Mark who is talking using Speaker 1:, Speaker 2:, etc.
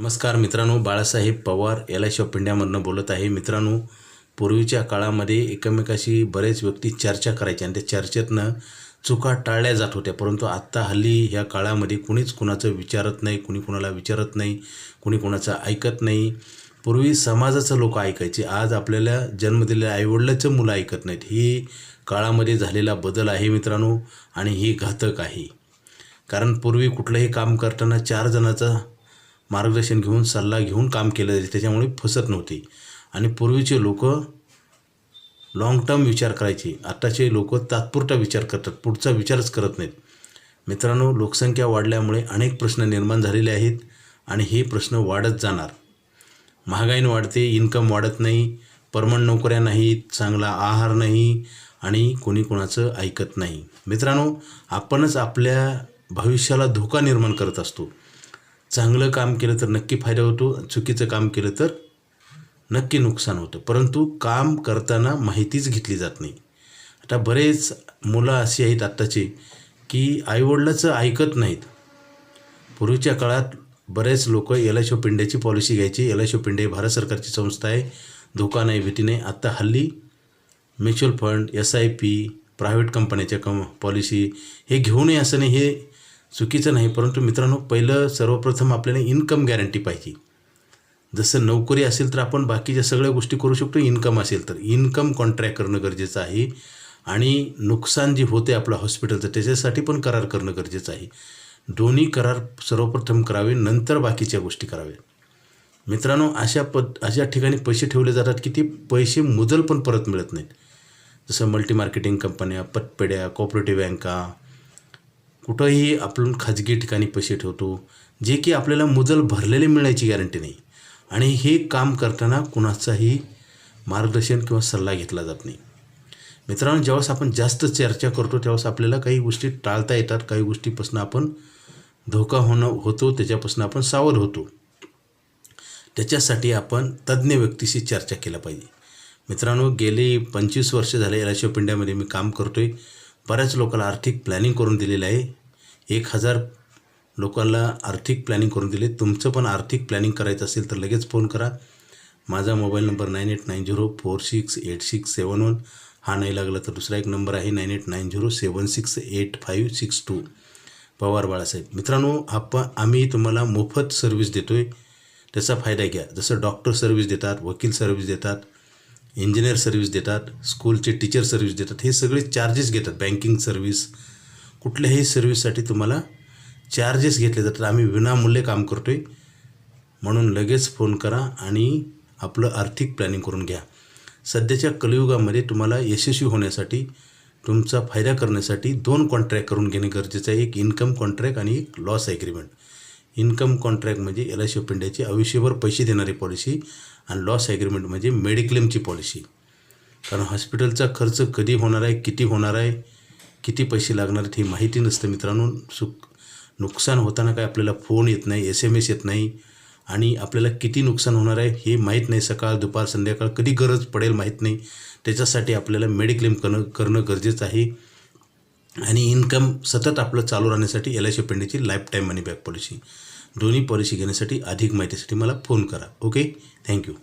Speaker 1: नमस्कार मित्रांनो Balasaheb Pawar L I shop इंडियामधनं बोलत आहे. मित्रांनो पूर्वीच्या काळामध्ये एकमेकाशी बरेच व्यक्ती चर्चा करायच्या आणि त्या चर्चेतनं चुका टाळल्या जात होत्या. परंतु आत्ता हल्ली ह्या काळामध्ये कुणीच कुणाचं विचारत नाही कुणी कुणाला विचारत नाही कुणी कुणाचं ऐकत नाही. पूर्वी समाजाचं लोक ऐकायचे आज आपल्याला जन्म दिलेल्या आईवडिलाचं मुलं ऐकत नाहीत. ही काळामध्ये झालेला बदल आहे मित्रांनो आणि ही घातक आहे. कारण पूर्वी कुठलंही काम करताना चार जणाचं मार्गदर्शन घेऊन सल्ला घेऊन काम केलं जायचं त्याच्यामुळे फसत नव्हती. आणि पूर्वीचे लोक लाँग टर्म विचार करायचे. आत्ताचे लोक तात्पुरता विचार करतात. पुढचा विचारच करत नाहीत. मित्रांनो लोकसंख्या वाढल्यामुळे अनेक प्रश्न निर्माण झालेले आहेत आणि हे प्रश्न वाढत जाणार. महागाईन वाढते इन्कम वाढत नाही परमण नोकऱ्या नाहीत चांगला आहार नाही आणि कोणी कोणाचं ऐकत नाही. मित्रांनो आपणच आपल्या भविष्याला धोका निर्माण करत असतो. चांगलं काम केलं तर नक्की फायदा होतो चुकीचं काम केलं तर नक्की नुकसान होतं. परंतु काम करताना माहितीच घेतली जात नाही. आता बरेच मुलं अशी आहेत आत्ताची की आईवडिलाचं ऐकत नाहीत. पूर्वीच्या काळात बरेच लोक एल आय ऑफ पॉलिसी घ्यायची. एल आय ऑफ भारत सरकारची संस्था आहे. धोका नाही भीती नाही. आत्ता हल्ली mutual fund S I P private कंपन्याच्या कम पॉलिसी हे घेऊ नये असं नाही. हे चुकीचं नाही परंतु मित्रांनो पहिलं सर्वप्रथम आपल्याला इन्कम गॅरंटी पाहिजे. जसं नोकरी असेल तर आपण बाकीच्या सगळ्या गोष्टी करू शकतो इन्कम असेल तर. इन्कम कॉन्ट्रॅक्ट करणं गरजेचं आहे आणि नुकसान जे होते आपलं हॉस्पिटलचं त्याच्यासाठी पण करार करणं गरजेचं आहे. दोन्ही करार सर्वप्रथम करावे नंतर बाकीच्या गोष्टी कराव्या. मित्रांनो अशा पद अशा ठिकाणी पैसे ठेवले जातात की ते पैसे मुदल पण परत मिळत नाहीत. जसं मल्टी मार्केटिंग कंपन्या पतपेड्या कॉपरेटिव्ह बँका कुठंही आपण खाजगी ठिकाणी पैसे ठेवतो जे की आपल्याला मुदल भरलेले मिळण्याची गॅरंटी नाही. आणि हे काम करताना कुणाचाही मार्गदर्शन किंवा सल्ला घेतला जात नाही. मित्रांनो ज्यावेळेस आपण जास्त चर्चा करतो त्यावेळेस आपल्याला काही गोष्टी टाळता येतात. काही गोष्टीपासून आपण धोका होणं होतो त्याच्यापासून आपण सावध होतो. त्याच्यासाठी आपण तज्ज्ञ व्यक्तीशी चर्चा केला पाहिजे. मित्रांनो गेली पंचवीस वर्ष झाले एल ऑफ इंडियामध्ये मी काम करतो आहे बऱ्याच लोकांना आर्थिक प्लॅनिंग करून दिलेलं आहे. एक हजार लोकांना आर्थिक प्लॅनिंग करून दिले. तुमचं पण आर्थिक प्लॅनिंग करायचं असेल तर लगेच फोन करा. माझा mobile number nine eight nine zero four six eight six seven one हा नाही लागला तर दुसरा एक नंबर आहे nine eight nine zero seven six eight five six two Pawar Balasaheb मित्रांनो आपण आम्ही तुम्हाला मोफत सर्व्हिस देतो आहे त्याचा फायदा घ्या. जसं डॉक्टर सर्व्हिस देतात वकील सर्व्हिस देतात इंजिनियर सर्व्हिस देतात स्कूलचे टीचर सर्व्हिस देतात हे सगळे चार्जेस घेतात. बँकिंग सर्व्हिस कुठल्याही सर्व्हिससाठी तुम्हाला चार्जेस घेतले जातात. आम्ही विनामूल्य काम करतो आहे म्हणून लगेच फोन करा आणि आपलं आर्थिक प्लॅनिंग करून घ्या. सध्याच्या कलियुगामध्ये तुम्हाला यशस्वी होण्यासाठी तुमचा फायदा करण्यासाठी दोन कॉन्ट्रॅक्ट करून घेणे गरजेचं आहे. एक इन्कम कॉन्ट्रॅक्ट आणि एक लॉस ॲग्रीमेंट इन्कम कॉन्ट्रॅक्ट म्हणजे एल आय सी ऑफ इंडियाची आयुष्यभर पैसे देणारी पॉलिसी आणि लॉस ॲग्रीमेंट म्हणजे मेडिक्लेमची पॉलिसी कारण हॉस्पिटलचा खर्च कधी होणार आहे किती होणार आहे किती पैसे लागणार आहेत माहिती नसतं मित्रांनो. सुक नुकसान होताना काय आपल्याला फोन येत नाही एस एम एस येत नाही आणि आपल्याला किती नुकसान होणार आहे हे माहीत नाही. सकाळ दुपार संध्याकाळ कधी गरज पडेल माहीत नाही. त्याच्यासाठी आपल्याला मेडिक्लेम करणं करणं गरजेचं आहे. आणि इन्कम सतत आपलं चालू राहण्यासाठी L I C पेंडीची life time money back policy दोन्ही पॉलिसी घेण्यासाठी अधिक माहितीसाठी मला फोन करा. Okay thank you